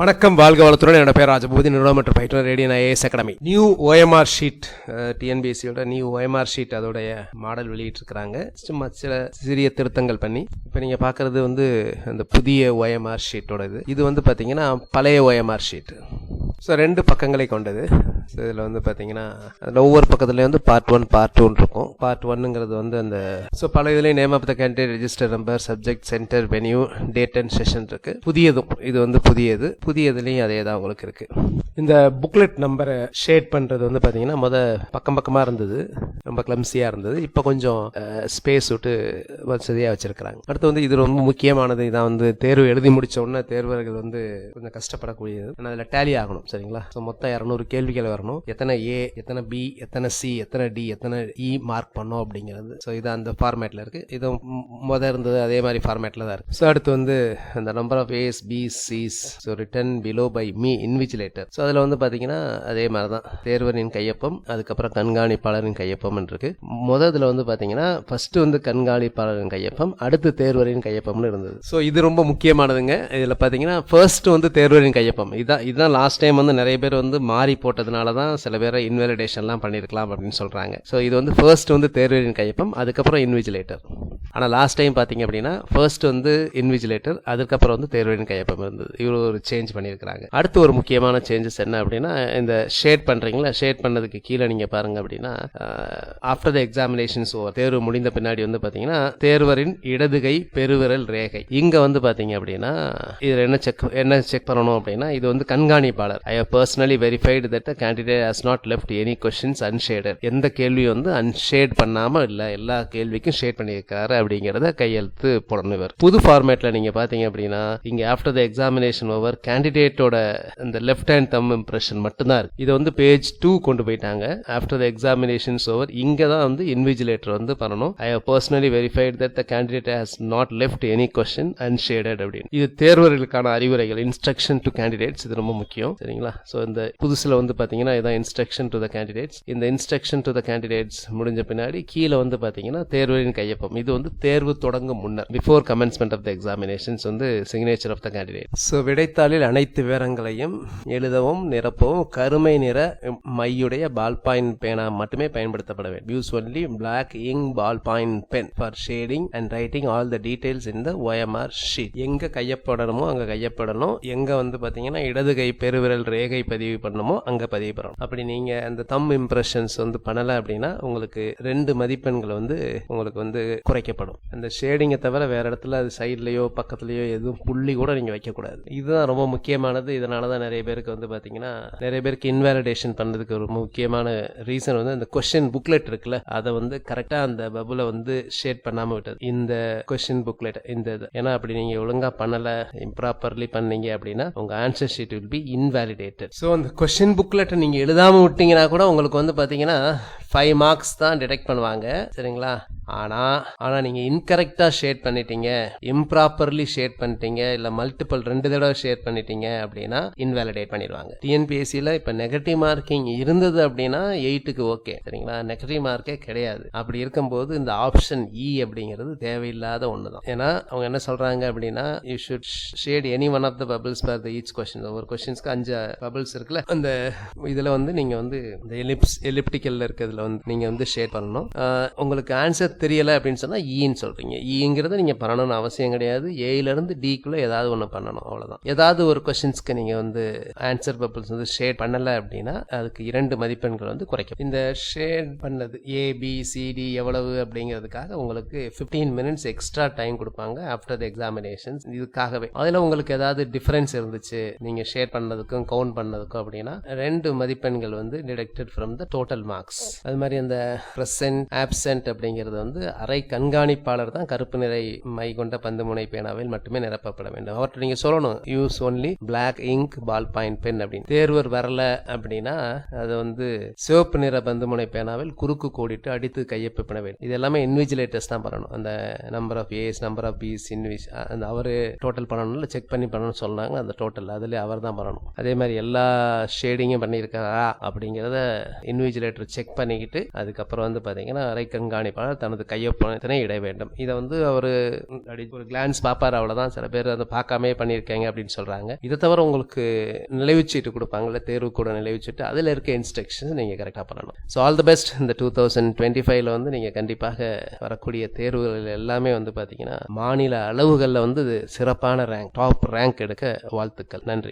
வணக்கம் வாழ்க வளத்துடன். என்னோட பேர் ராஜபூதி. நிறுவனம் மற்றும் பயிற்றுனர் Radian IAS academy new OMR sheet டிஎன்பிஎஸ்சியோட new OMR sheet அதோடைய மாடல் வெளியிட்டிருக்கிறாங்க. சும்மா சில சிறிய திருத்தங்கள் பண்ணி இப்போ நீங்கள் பார்க்குறது வந்து அந்த புதிய ஓஎம்ஆர் ஷீட்டோட இது இது வந்து பார்த்தீங்கன்னா பழைய ஓஎம்ஆர் ஷீட் ஸோ ரெண்டு பக்கங்களை கொண்டது. ஸோ இதில் வந்து பார்த்தீங்கன்னா அதில் ஒவ்வொரு பக்கத்துலேயும் வந்து பார்ட் ஒன் பார்ட் டூன்னு இருக்கும் பார்ட் ஒன்னுங்கிறது வந்து அந்த ஸோ பல இதுலேயும் name of the candidate register number subject centre venue date and session இருக்கு புதியதும் இது வந்து புதியது. புதியதுலேயும் அதே தான் உங்களுக்கு இருக்கு. இந்த புக்லெட் நம்பரை ஷேட் பண்ணுறது வந்து பார்த்தீங்கன்னா முத பக்கம் பக்கமாக இருந்தது. ரொம்ப கிளம்சியாக இருந்தது. இப்போ கொஞ்சம் ஸ்பேஸ் விட்டு வசதியாக வச்சிருக்கிறாங்க. அடுத்து வந்து இது ரொம்ப முக்கியமானது. இதான் வந்து தேர்வு எழுதி முடித்த உடனே தேர்வர்கள் வந்து கொஞ்சம் கஷ்டப்படக்கூடியது. ஆனால் அதில் டேலி ஆகணும் சரிங்களா? ஸோ மொத்தம் இரநூறு கேள்விகள் வரணும். எத்தனை ஏ எத்தனை பி எத்தனை சி எத்தனை டி எத்தனை e இ மார்க் பண்ணோம் அப்படிங்கிறது. ஸோ இது அந்த ஃபார்மேட்டில் இருக்கு. இது முத இருந்தது அதே மாதிரி ஃபார்மேட்டில் தான் இருக்கு. ஸோ அடுத்து வந்து அந்த number of A's B C's so written below by me invigilator so அதில் வந்து பார்த்தீங்கன்னா அதே மாதிரி தான். தேர்வரின் கையொப்பம் அதுக்கப்புறம் கண்காணிப்பாளரின் கையொப்பம் இருக்கு. முதல்ல வந்து பார்த்தீங்கன்னா ஃபர்ஸ்ட் வந்து கண்காணிப்பாளரின் கையொப்பம் அடுத்து தேர்வரின் கையொப்பம்னு இருந்தது. ஸோ இது ரொம்ப முக்கியமானதுங்க. இதில் பார்த்தீங்கன்னா ஃபர்ஸ்ட் வந்து தேர்வரின் கையொப்பம். இதான் இதுதான் லாஸ்ட் டைம் வந்து நிறைய பேர் வந்து மாறி போட்டதுனால தான் சில பேரை இன்வெலிடேஷன்லாம் பண்ணியிருக்கலாம் அப்படின்னு சொல்கிறாங்க ஸோ இது வந்து ஃபர்ஸ்ட் வந்து தேர்வரின் கையொப்பம் அதுக்கப்புறம் இன்விஜிலேட்டர் ஆனால் லாஸ்ட் டைம் பார்த்தீங்க அப்படின்னா ஃபர்ஸ்ட் வந்து இன்விஜிலேட்டர் அதுக்கப்புறம் வந்து தேர்வரின் கையொப்பம் இருந்தது. இவ்வளோ ஒரு சேஞ்ச் பண்ணியிருக்கிறாங்க. அடுத்து ஒரு முக்கியமான சேஞ்சஸ் என்ன அப்படின்னா இந்த ஷேட் பண்ணுறீங்களா ஷேட் பண்ணதுக்கு கீழே நீங்கள் பாருங்க அப்படின்னா ஆஃப்டர் த எக்ஸாமினேஷன்ஸ் ஓவர் தேர்வு முடிந்த பின்னாடி வந்து பார்த்தீங்கன்னா தேர்வரின் இடதுகை பெருவிரல் ரேகை. இங்கே வந்து பார்த்தீங்க அப்படின்னா இதில் என்ன செக் என்ன செக் பண்ணணும் அப்படின்னா இது வந்து கண்காணிப்பாளர். I have personally verified that candidate has not left any questions unshaded எந்த கேள்வியும் வந்து அன்ஷேட் பண்ணாமல் இல்லை எல்லா கேள்விக்கும் ஷேட் பண்ணியிருக்காரு அப்படிங்கிறத கையெழுத்து போடணும் இவர். புது ஃபார்மேட்டில் நீங்கள் பார்த்தீங்க அப்படின்னா இங்கே ஆஃப்டர் த எக்ஸாமினேஷன் ஓவர் கேண்டிடேட்டோட இந்த லெஃப்ட் ஹேண்ட் தம் இம்ப்ரெஷன் மட்டும்தான் இருக்கு. இதை வந்து பேஜ் டூ கொண்டு போயிட்டாங்க. ஆஃப்டர் த எக்ஸாமினேஷன்ஸ் ஓவர் இங்கே தான் வந்து இன்விஜிலேட்டர் வந்து பண்ணணும். I have personally verified that the candidate has not left any question unshaded அப்படின்னு. இது தேர்வர்களுக்கான அறிவுரைகள் இன்ஸ்ட்ரக்ஷன் டு கேண்டிடேட்ஸ் இது ரொம்ப முக்கியம். சரிங்களா? ஸோ இந்த புதுசில் வந்து பார்த்தீங்கன்னா இதான் இன்ஸ்ட்ரக்ஷன் டு த கேண்டிடேட்ஸ் இந்த இன்ஸ்ட்ரக்ஷன் டு த கேண்டிடேட்ஸ் முடிஞ்ச பின்னாடி கீழே வந்து பார்த்தீங்கன்னா தேர்வரின் கையொப்பம். இது வந்து தேர்வு தொடங்கும் முன்னர் before commencement of the examinations வந்து signature of the candidate so விடைத்தாளில் அனைத்து விவரங்களையும் எழுதவும் நிரப்பவும் கருமை நிற மையுடைய பால் பாயிண்ட் பேனா மட்டுமே பயன்படுத்தப்பட வேண்டும். Use only black ink ball point pen for shading and writing all the details in the OMR sheet எங்க கையப்படணுமோ அங்க கையப்படணும். எங்க வந்து பார்த்தீங்கன்னா இடது கை பெருவிரல் ரேகை பதிவு பண்ணணுமோ அங்க பதிவு பண்ணணும் அப்படி நீங்க அந்த தம் இம்ப்ரெஷன்ஸ் வந்து பண்ணல அப்படின்னா உங்களுக்கு ரெண்டு மதிப்பெண்கள் வந்து உங்களுக்கு வந்து குறைக்கப்படும். அந்த ஷேடிங்கை தவிர வேற இடத்துல அது சைட்லயோ பக்கத்துலயோ எதுவும் புள்ளி கூட நீங்க வைக்கக்கூடாது. இதுதான் ரொம்ப முக்கியமானது. இதனால தான் நிறைய பேருக்கு வந்து பாத்தீங்கன்னா நிறைய பேருக்கு இன்வாலிடேஷன் பண்ணுறதுக்கு ஒரு முக்கியமான ரீசன் வந்து அந்த கொஸ்டின் புக்லெட் இருக்குல்ல அதை வந்து கரெக்டா அந்த பபுல வந்து ஷேட் பண்ணாம விட்டது. இந்த கொஸ்டின் புக்லெட் இந்த இது. ஏன்னா அப்படி நீங்க ஒழுங்கா பண்ணல இம்ப்ராப்பர்லி பண்ணீங்க அப்படின்னா உங்க answer sheet will be invalidated so அந்த கொஸ்டின் புக்லெட்டை நீங்கள் எழுதாம விட்டீங்கன்னா கூட உங்களுக்கு வந்து பார்த்தீங்கன்னா ஃபைவ் மார்க்ஸ் தான் டிடெக்ட் பண்ணுவாங்க. சரிங்களா? ஆனால் ஆனால் நீங்கள் இன்கரெக்டாக ஷேட் பண்ணிட்டீங்க. இம்ப்ராப்பர்லி ஷேட் பண்ணிட்டீங்க. இல்லை மல்டிபிள் ரெண்டு தடவை ஷேட் பண்ணிட்டீங்க அப்படின்னா இன்வாலிடேட் பண்ணிடுவாங்க. டிஎன்பிஎஸ்சியில் இப்போ நெகட்டிவ் மார்க்கிங் இருந்தது அப்படின்னா எயிட்டுக்கு ஓகே சரிங்களா? நெகட்டிவ் மார்க்கே கிடையாது. அப்படி இருக்கும்போது இந்த ஆப்ஷன் இ e அப்படிங்கிறது தேவையில்லாத ஒன்று தான் ஏன்னா அவங்க என்ன சொல்கிறாங்க அப்படின்னா you should shade any one of the bubbles for the each question ஒரு கொஸ்டின்ஸ்க்கு அஞ்சு பபிள்ஸ் இருக்குல்ல? அந்த இதில் வந்து நீங்க வந்து இந்த எலிப்ஸ் எலிப்டிக்கல்ல இருக்கிறதுல வந்து நீங்க வந்து ஷேர் பண்ணணும். உங்களுக்கு ஆன்சர் தெரியல அப்படின்னு சொன்னா e ஈன்னு சொல்றீங்க. E ஈங்கிறத நீங்க பண்ணணும்னு அவசியம் கிடையாது. ஏல இருந்து டிக்குள்ள ஏதாவது ஒன்று பண்ணணும் அவ்வளவுதான். ஏதாவது ஒரு கொஸ்டின்ஸ்க்கு நீங்க வந்து ஆன்சர் பர்பிள்ஸ் வந்து ஷேர் பண்ணல அப்படின்னா அதுக்கு இரண்டு மதிப்பெண்கள் வந்து குறைக்கும். இந்த ஷேர் பண்ணது ஏ பி சிடி எவ்வளவு அப்படிங்கிறதுக்காக உங்களுக்கு 15 மினிட்ஸ் எக்ஸ்ட்ரா டைம் கொடுப்பாங்க ஆஃப்டர் த எக்ஸாமினேஷன்ஸ் இதுக்காகவே. அதில் உங்களுக்கு ஏதாவது டிஃபரன்ஸ் இருந்துச்சு நீங்க ஷேர் பண்ணதுக்கும் கவுண்ட் பண்ணதுக்கும் அப்படின்னா ரெண்டு மதிப்பெண்கள் வந்து deducted from the total marks அது மாதிரி அந்த ப்ரெசன்ட் ஆப்சென்ட் அப்படிங்கிறது வந்து அரை கண்காணிப்பாளர் தான் கருப்பு நிறை மை கொண்ட பந்து முனை பேனாவில் மட்டுமே நிரப்பப்பட வேண்டும். அவற்றை நீங்க சொல்லணும் use only black ink ball point pen அப்படின்னு. தேர்வர் வரல அப்படின்னா அது வந்து சிவப்பு நிற பந்து முனை பேனாவில் குறுக்கு கோடிட்டு அடித்து கையொப்ப வேண்டும். இது எல்லாமே இன்விஜிலேட்டர்ஸ் தான் பண்ணணும். அந்த number of A's number of B's இன்விஜ் அந்த அவரு டோட்டல் பண்ணணும் செக் பண்ணி பண்ணணும்னு சொன்னாங்க அந்த டோட்டல் அதுல அவர் தான் பண்ணணும். அதே மாதிரி எல்லா ஷேடிங்கும் பண்ணியிருக்காங்க பண்ணியிருக்காரா அப்படிங்கிறத இன்விஜிலேட்டர் செக் பண்ணிக்கிட்டு அதுக்கப்புறம் வந்து பார்த்தீங்கன்னா அரை கண்காணிப்பாளர் தனது கையொப்பத்தினை இட வேண்டும். இதை வந்து அவர் ஒரு கிளான்ஸ் பார்ப்பார் அவ்வளோதான் சில பேர் அதை பார்க்காமே பண்ணியிருக்காங்க அப்படின்னு சொல்கிறாங்க இதை தவிர உங்களுக்கு நிலைவிச்சிட்டு கொடுப்பாங்கல்ல தேர்வு கூட நிலைவிச்சிட்டு அதில் இருக்க இன்ஸ்ட்ரக்ஷன்ஸ் நீங்கள் கரெக்டாக பண்ணணும். ஸோ ஆல் தி பெஸ்ட் இந்த டூ தௌசண்ட் டுவெண்ட்டி ஃபைவ்ல வந்து நீங்கள் கண்டிப்பாக வரக்கூடிய தேர்வுகள் எல்லாமே வந்து பார்த்தீங்கன்னா மாநில அளவுகளில் வந்து இது சிறப்பான ரேங்க் டாப் ரேங்க் எடுக்க வாழ்த்துக்கள். நன்றி.